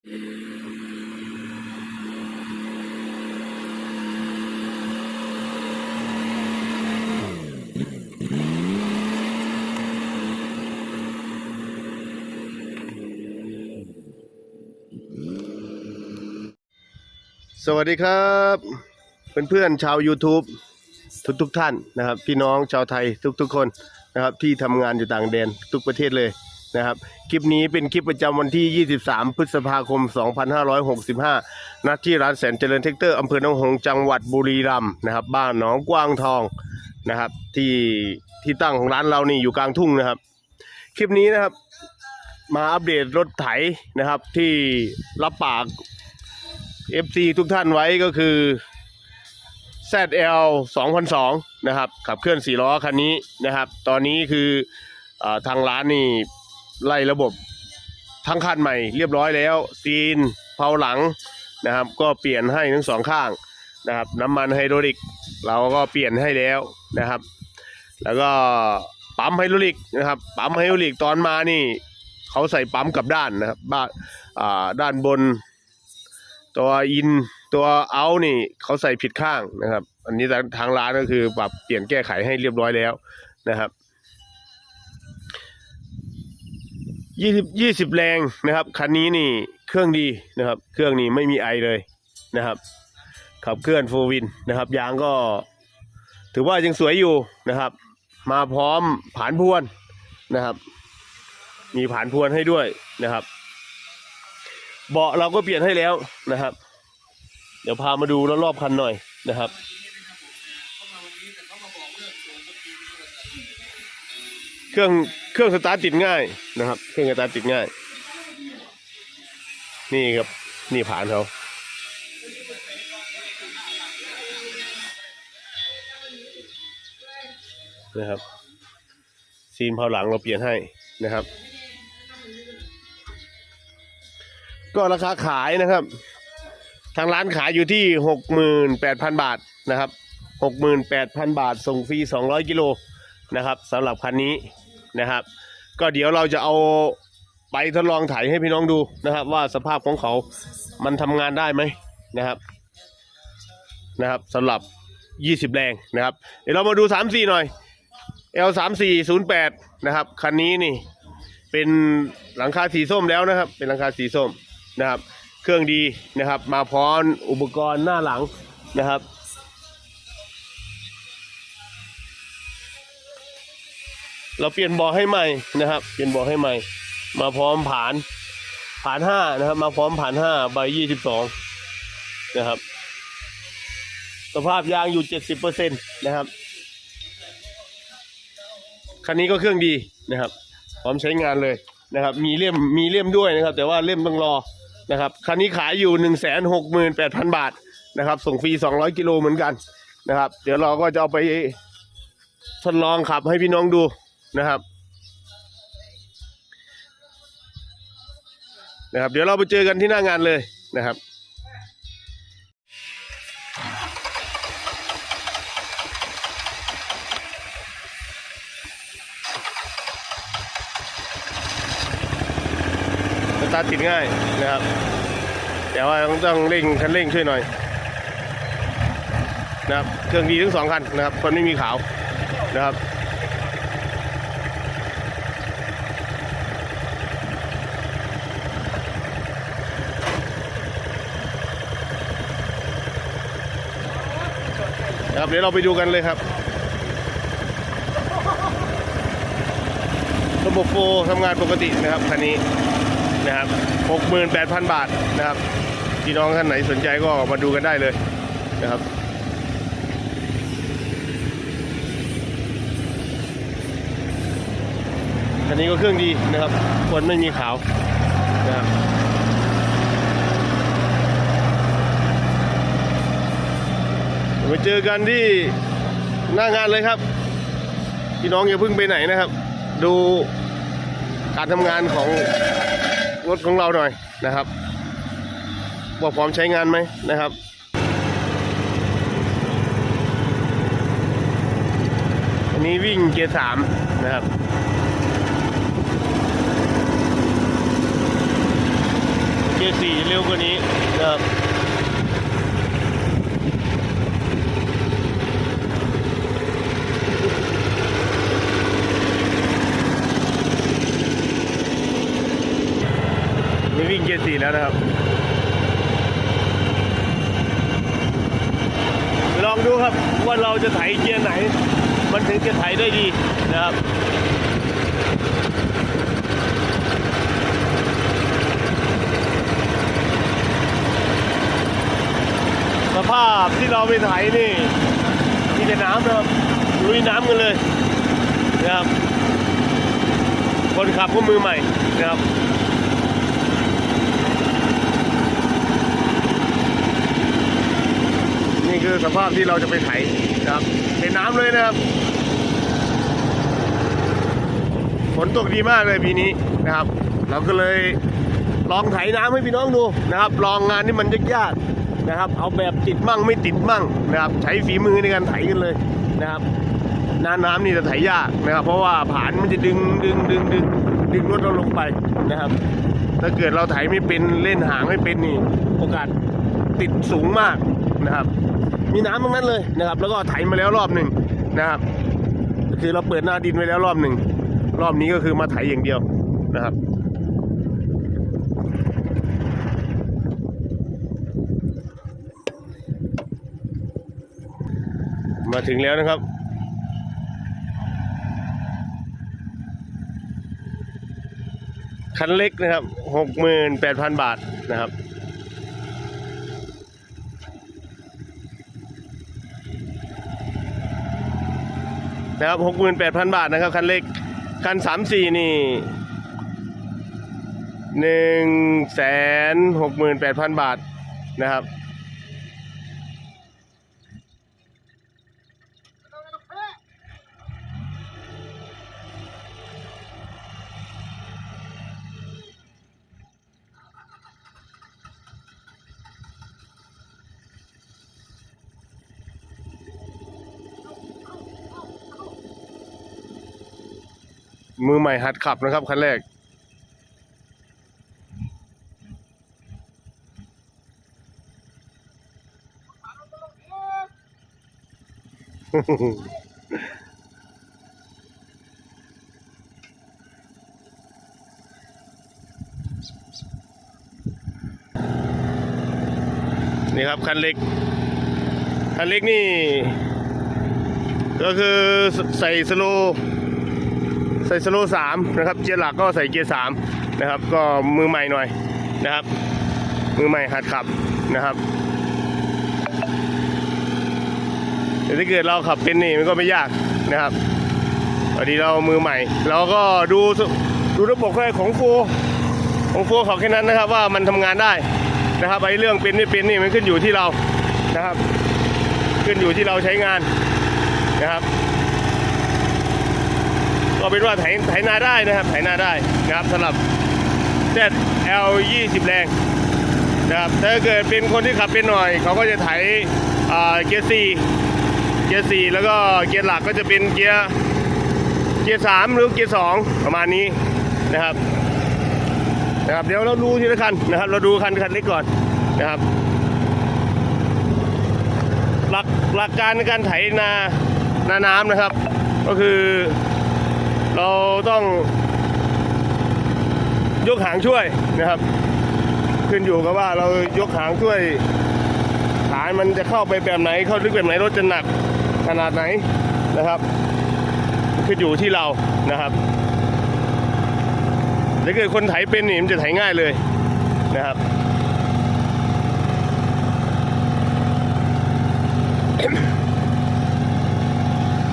สวัสดีครับเพื่อนๆชาว YouTube ทุกทุกๆท่านนะครับ พี่น้องชาวไทยทุกๆคนนะครับ ที่ทำงานอยู่ต่างแดนทุกประเทศเลย นะครับ คลิปนี้เป็นคลิปประจำวันที่ 23 พฤษภาคม 2565 ณ ที่ร้านแสนเจริญเทคเตอร์อำเภอหนองหงส์จังหวัดบุรีรัมย์นะครับ บ้านหนองกวางทองนะครับ ที่ที่ตั้งของร้านเรานี่อยู่กลางทุ่งนะครับ คลิปนี้นะครับ มาอัปเดตรถไถนะครับ ที่รับปาก FC ทุกท่านไว้ก็คือ ZL 2002 นะครับ ขับเคลื่อน4ล้อคันนี้นะครับ ตอนนี้คืออาทางร้านนี่ ไล่ระบบทั้งคันใหม่เรียบร้อยแล้ว ซีนเผาหลังนะครับ ก็เปลี่ยนให้ทั้งสองข้างนะครับ น้ำมันไฮดรอลิก เราก็เปลี่ยนให้แล้วนะครับ แล้วก็ปั๊มไฮดรอลิกนะครับ ปั๊มไฮดรอลิกตอนมานี่เขาใส่ปั๊มกับด้านนะครับบ้านอ่าด้านบน ตัวอินตัวเอานี่เขาใส่ผิดข้างนะครับ อันนี้ทางร้านก็คือปรับเปลี่ยนแก้ไขให้เรียบร้อยแล้วนะครับ ยี่สิบยี่สิบแรงนะครับคันนี้นี่เครื่องดีนะครับ เครื่องนี้ไม่มีไอเลยนะครับ ขับเคลื่อนโฟวินนะครับยางก็ ถือว่ายังสวยอยู่นะครับ มาพร้อมผานพวนนะครับ มีผานพวนให้ด้วยนะครับ เบาะเราก็เปลี่ยนให้แล้วนะครับ เดี๋ยวพามาดูรอบๆคันหน่อยนะครับ เครื่องเครื่องสตาร์ทติดง่ายนะครับ เครื่องสตาร์ทติดง่าย นี่ครับนี่ผ่านเขานะครับซีนเผาหลังเราเปลี่ยนให้นะครับ ก็ราคาขายนะครับ ทางร้านขายอยู่ที่หกหมื่นแปดพันบาทนะครับ หกหมื่นแปดพันบาท ส่งฟรีสองร้อยกิโลนะครับสำหรับคันนี้นะครับ ก็เดี๋ยวเราจะเอาไปทดลองถ่ายให้พี่น้องดูนะครับ ว่าสภาพของเขามันทำงานได้ไหมนะครับนะครับสำหรับยี่สิบแรงนะครับ เดี๋ยวเรามาดูสามสี่หน่อย L สามสี่ศูนย์แปดนะครับคันนี้นี่เป็นหลังคาสีส้มแล้วนะครับ เป็นหลังคาสีส้มนะครับ เครื่องดีนะครับ มาพร้อมอุปกรณ์หน้าหลังนะครับ เราเปลี่ยนบาะให้ใหม่นะครับ เปลี่ยนบาะให้ใหม่ มาพร้อมผานผานห้านะครับ มาพร้อมผานห้าใบยี่สิบสองนะครับ สภาพยางอยู่เจ็ดสิบเปอร์เซ็นต์นะครับคันนี้ก็เครื่องดีนะครับ พร้อมใช้งานเลยนะครับ มีเล่มมีเล่มด้วยนะครับ แต่ว่าเล่มต้องรอนะครับคันนี้ขายอยู่หนึ่งแสนหกหมื่นแปดพันบาทนะครับ ส่งฟรีสองร้อยกิโลเหมือนกันนะครับ เดี๋ยวเราก็จะเอาไปทดลองขับให้พี่น้องดู นะครับ นะครับ เดี๋ยวเราไปเจอกันที่หน้างานเลยนะครับตาติดง่ายนะครับแต่ว่าต้องต้องเร่งคันเร่งช่วยหน่อยนะครับเครื่องดีทั้งสองคันนะครับคนไม่มีขาวนะครับ ครับเดี๋ยวเราไปดูกันเลยครับ ระบบโฟร์ทำงานปกตินะครับคันนี้นะครับ 68,000 บาทนะครับพี่น้องท่านไหนสนใจก็มาดูกันได้เลยนะครับคันนี้ก็เครื่องดีนะครับ คนไม่มีขาวนะครับ ไปเจอกันที่หน้างานเลยครับ พี่น้องอย่าเพิ่งไปไหนนะครับ ดูการทำงานของรถของเราหน่อยนะครับว่าพร้อมใช้งานไหมนะครับอันนี้วิ่งเกียร์สามนะครับเกียร์สี่เร็วกว่านี้นะครับ งเกียร์สี่แล้วนะครับ ลองดูครับว่าเราจะไถเกียร์ไหน มันถึงจะไถได้ดีนะครับสภาพที่เราไปไถนี่มีแต่น้ำนะครับลุยน้ำกันเลยนะครับ คนขับก็มือใหม่นะครับ คือสภาพที่เราจะไปไถนะครับเป็นน้ำเลยนะครับฝนตกดีมากเลยปีนี้นะครับ เราก็เลยลองไถน้ำให้พี่น้องดูนะครับ ลองงานที่มันยากๆนะครับ เอาแบบติดมั่งไม่ติดมั่งนะครับ ใช้ฝีมือในการไถกันเลยนะครับหน้าน้ำนี่จะไถยากนะครับ เพราะว่าผานมันจะดึงดึงดึงดึงดึงรถเราลงไปนะครับ ถ้าเกิดเราไถไม่เป็นเล่นหางไม่เป็นนี่ โอกาสติดสูงมากนะครับ มีน้ำตรงนั้นเลยนะครับ แล้วก็ไถมาแล้วรอบหนึ่งนะครับ คือเราเปิดหน้าดินไว้แล้วรอบหนึ่งรอบนี้ก็คือมาไถอย่างเดียวนะครับมาถึงแล้วนะครับ คันเล็กนะครับหกหมื่นแปดพันบาทนะครับ นะครับหกหมื่นแปดพันบาทนะครับ คันเล็ก คันสามสี่นี่หนึ่งแสนหกหมื่นแปดพันบาทนะครับ มือใหม่หัดขับนะครับคันแรก นี่ครับคันเล็ก คันเล็กนี่ ก็คือใส่สโล ใส่สโลสามนะครับเกียร์หลักก็ใส่เกียร์สามนะครับก็มือใหม่หน่อยนะครับ มือใหม่หัดขับนะครับแต่ถ้าเกิดเราขับเป็นนี่มันก็ไม่ยากนะครับพอดีเรามือใหม่ เราก็ดูดูระบบของโฟของโฟเขาแค่นั้นนะครับ ว่ามันทำงานได้นะครับไอ้เรื่องเป็นไม่เป็นนี่มันขึ้นอยู่ที่เรานะครับ ขึ้นอยู่ที่เราใช้งานนะครับ ก็เป็นว่าไถไถนาได้นะครับไถนาได้นะครับสำหรับ ZL 20 แรงนะครับถ้าเกิดเป็นคนที่ขับเป็นหน่อย เขาก็จะไถเกียร์4เกียร์4แล้วก็เกียร์หลักก็จะเป็นเกียร์เกียร์3หรือเกียร์2ประมาณนี้นะครับนะครับเดี๋ยวเราดูทีละคันนะครับ เราดูคันคันเล็กก่อนนะครับ หลักหลักการในการไถนานาน้ำนะครับ ก็คือ เราต้องยกหางช่วยนะครับ ขึ้นอยู่กับว่าเรายกหางช่วยฐานมันจะเข้าไปแบบไหน เข้าลึกแบบไหนรถจะหนักขนาดไหนนะครับขึ้นอยู่ที่เรานะครับถ้าเกิดคนไถเป็นนี่มันจะไถง่ายเลยนะครับ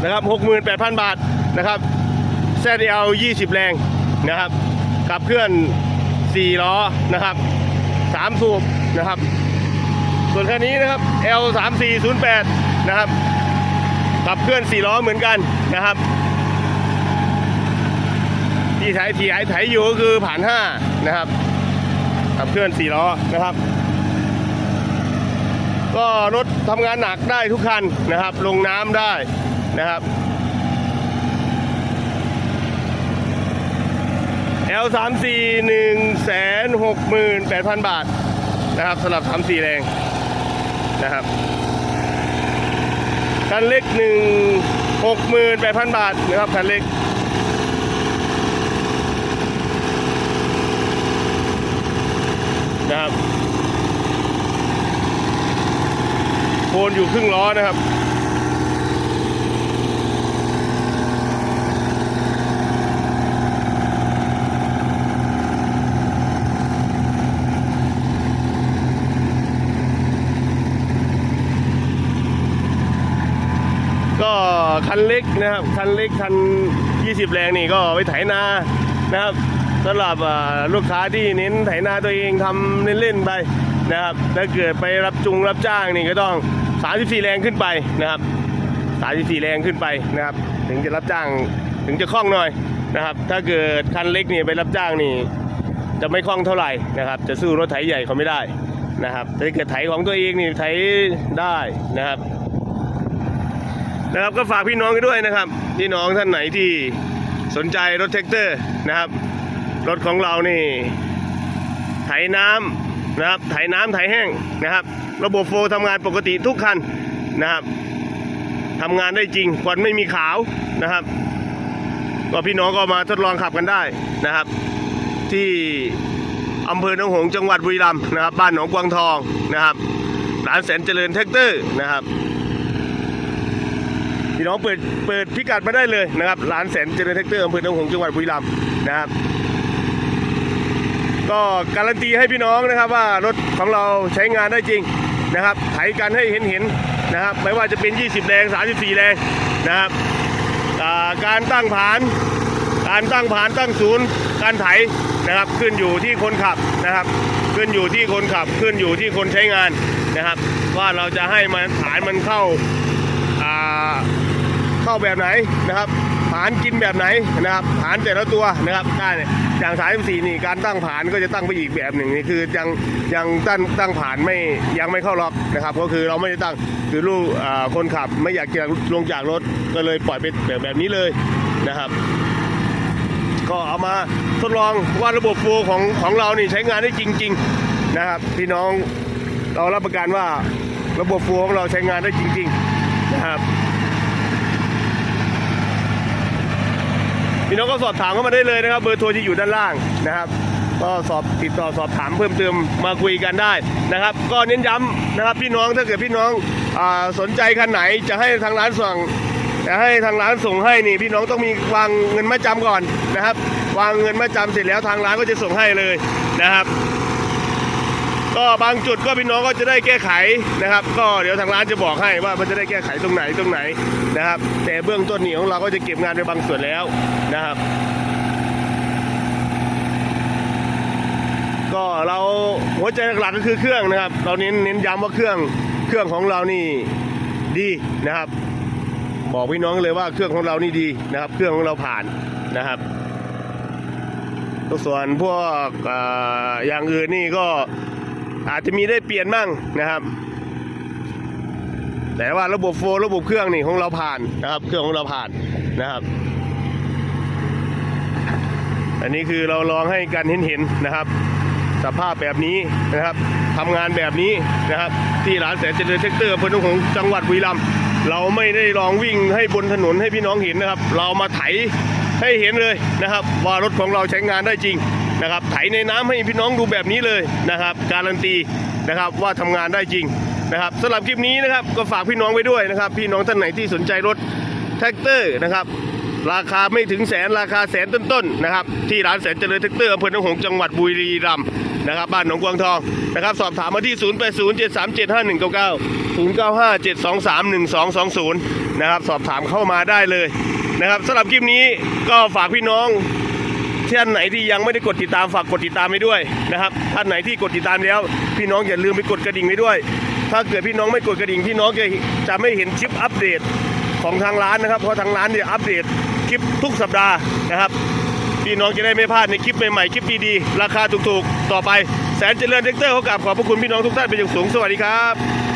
นะครับ68,000บาทนะครับ ZL 20 แรงนะครับขับเคลื่อน 4 ล้อนะครับ 3 สูบนะครับ ส่วนคันนี้นะครับ L 3 4 0 8นะครับขับเคลื่อน 4 ล้อเหมือนกันนะครับ ที่ไถที่ไถไถอยู่ก็คือผ่าน 5 นะครับขับเคลื่อน 4 ล้อนะครับก็รถทำงานหนักได้ทุกคันนะครับ ลงน้ำได้นะครับ L 3 4 1แสน6 8 0 0 0 บาทนะครับสำหรับ 3 4 แรงนะครับคันเล็ก 1 68,000 บาทนะครับคันเล็กนะครับโคนอยู่ครึ่งล้อนะครับ ก็ คันเล็กนะครับ คันเล็กคัน 20 แรงนี่ก็ไว้ไถนานะครับสำหรับลูกค้าที่เน้นไถนาตัวเองทำเล่นๆไปนะครับถ้าเกิดไปรับจุงรับจ้างนี่ก็ต้อง 34 แรงขึ้นไปนะครับ 34 แรงขึ้นไปนะครับ ถึงจะรับจ้างถึงจะคล่องหน่อยนะครับ ถ้าเกิดคันเล็กนี่ไปรับจ้างนี่ จะไม่คล่องเท่าไหร่นะครับ จะสู้รถไถใหญ่เขาไม่ได้นะครับแต่ถ้าเกิดไถของตัวเองนี่ไถได้นะครับ นะครับก็ฝากพี่น้องกันด้วยนะครับ พี่น้องท่านไหนที่สนใจรถแท็กเตอร์นะครับ รถของเรานี่ ไถน้ำนะครับ ไถน้ำไถแห้งนะครับ ระบบโฟล์ทำงานปกติทุกคันนะครับทำงานได้จริงควันไม่มีขาวนะครับ ก็พี่น้องก็มาทดลองขับกันได้นะครับ ที่อำเภอหนองหงส์จังหวัดบุรีรัมย์นะครับ บ้านหนองกวางทองนะครับร้านแสนเจริญแท็กเตอร์นะครับ พี่น้องเปิดเปิดพิกัดมาได้เลยนะครับร้านแสนเจริญแท็กเตอร์อำเภอหนองหงส์จังหวัดบุรีรัมย์นะครับก็การันตีให้พี่น้องนะครับว่ารถของเราใช้งานได้จริงนะครับไถกันให้เห็นเห็นนะครับไม่ว่าจะเป็น 20 แรง 34 แรงนะครับการตั้งผาน การตั้งผานตั้งศูนย์ การไถนะครับขึ้นอยู่ที่คนขับนะครับ ขึ้นอยู่ที่คนขับขึ้นอยู่ที่คนใช้งานนะครับ ว่าเราจะให้มันฐานมันเข้าอ่า เข้าแบบไหนนะครับผานกินแบบไหนนะครับผานแต่ละตัวนะครับได้เนี่ยอย่างสายสี่นี่การตั้งผานก็จะตั้งไปอีกแบบหนึ่งนี่คือยังยังตั้งตั้งผานไม่ยังไม่เข้าล็อกนะครับ ก็คือเราไม่ได้ตั้งคือลูกคนขับไม่อยากจะลงจากรถก็เลยปล่อยเป็นแบบแบบนี้เลยนะครับ ก็เอามาทดลองว่าระบบโฟลว์ของของเรานี่ใช้งานได้จริง ๆนะครับพี่น้องเรารับประกันว่าระบบโฟลว์ของเราใช้งานได้จริง ๆ นะครับ พี่น้องก็สอบถามเข้ามาได้เลยนะครับ เบอร์โทรที่อยู่ด้านล่างนะครับก็สอบติดต่อสอบถามเพิ่มเติมมาคุยกันได้นะครับ ก็เน้นย้ำนะครับพี่น้องถ้าเกิดพี่น้องอสนใจคันไหนจะให้ทางร้านส่งจะให้ทางร้านส่งให้นี่พี่น้องต้องมีวางเงินมาจำก่อนนะครับ วางเงินมาจำเสร็จแล้วทางร้านก็จะส่งให้เลยนะครับ ก็บางจุดก็พี่น้องก็จะได้แก้ไขนะครับ ก็เดี๋ยวทางร้านจะบอกให้ว่ามันจะได้แก้ไขตรงไหนตรงไหนนะครับ แต่เบื้องต้นนี่ของเราก็จะเก็บงานไปบางส่วนแล้วนะครับ ก็เราหัวใจหลักก็คือเครื่องนะครับ เราเน้นเน้นย้ำว่าเครื่องเครื่องของเรานี่ดีนะครับ บอกพี่น้องเลยว่าเครื่องของเรานี่ดีนะครับ เครื่องของเราผ่านนะครับส่วนพวกออย่างอื่นนี่ก็ อาจจะมีได้เปลี่ยนบ้างนะครับ แต่ว่าระบบโฟล์ระบบเครื่องนี่ของเราผ่านนะครับ เครื่องของเราผ่านนะครับ อันนี้คือเราลองให้กันเห็นๆนะครับ สภาพแบบนี้นะครับทำงานแบบนี้นะครับ ที่ร้านแสนเจริญเทคเตอร์อำเภอหนองจังหวัดบุรีรัมย์เราไม่ได้ลองวิ่งให้บนถนนให้พี่น้องเห็นนะครับ เรามาไถให้เห็นเลยนะครับ ว่ารถของเราใช้งานได้จริง นะครับไถในน้ำให้พี่น้องดูแบบนี้เลยนะครับ การันตีนะครับว่าทำงานได้จริงนะครับสำหรับคลิปนี้นะครับก็ฝากพี่น้องไว้ด้วยนะครับ พี่น้องท่านไหนที่สนใจรถแท็กเตอร์นะครับราคาไม่ถึงแสนราคาแสนต้นๆนะครับที่ร้านแสนเจริญแท็กเตอร์อำเภอหนองหงส์จังหวัดบุรีรัมย์นะครับบ้านหนองกวางทองนะครับสอบถามมาที่ 0807375199 0957231220 นะครับสอบถามเข้ามาได้เลยนะครับสำหรับคลิปนี้ก็ฝากพี่น้อง ท่านไหนที่ยังไม่ได้กดติดตามฝากกดติดตามไปด้วยนะครับ ท่านไหนที่กดติดตามแล้ว พี่น้องอย่าลืมไปกดกระดิ่งไว้ด้วย ถ้าเกิดพี่น้องไม่กดกระดิ่งพี่น้องจะจะไม่เห็นคลิปอัปเดตของทางร้านนะครับ เพราะทางร้านเนี่ยอัปเดตคลิปทุกสัปดาห์นะครับ พี่น้องจะได้ไม่พลาดในคลิปใหม่ๆคลิปดีๆราคาถูกๆ ต่อไปแสนเจริญเด็กเตอร์เขากราบขอบพระคุณพี่น้องทุกท่านเป็นอย่างสูงสวัสดีครับ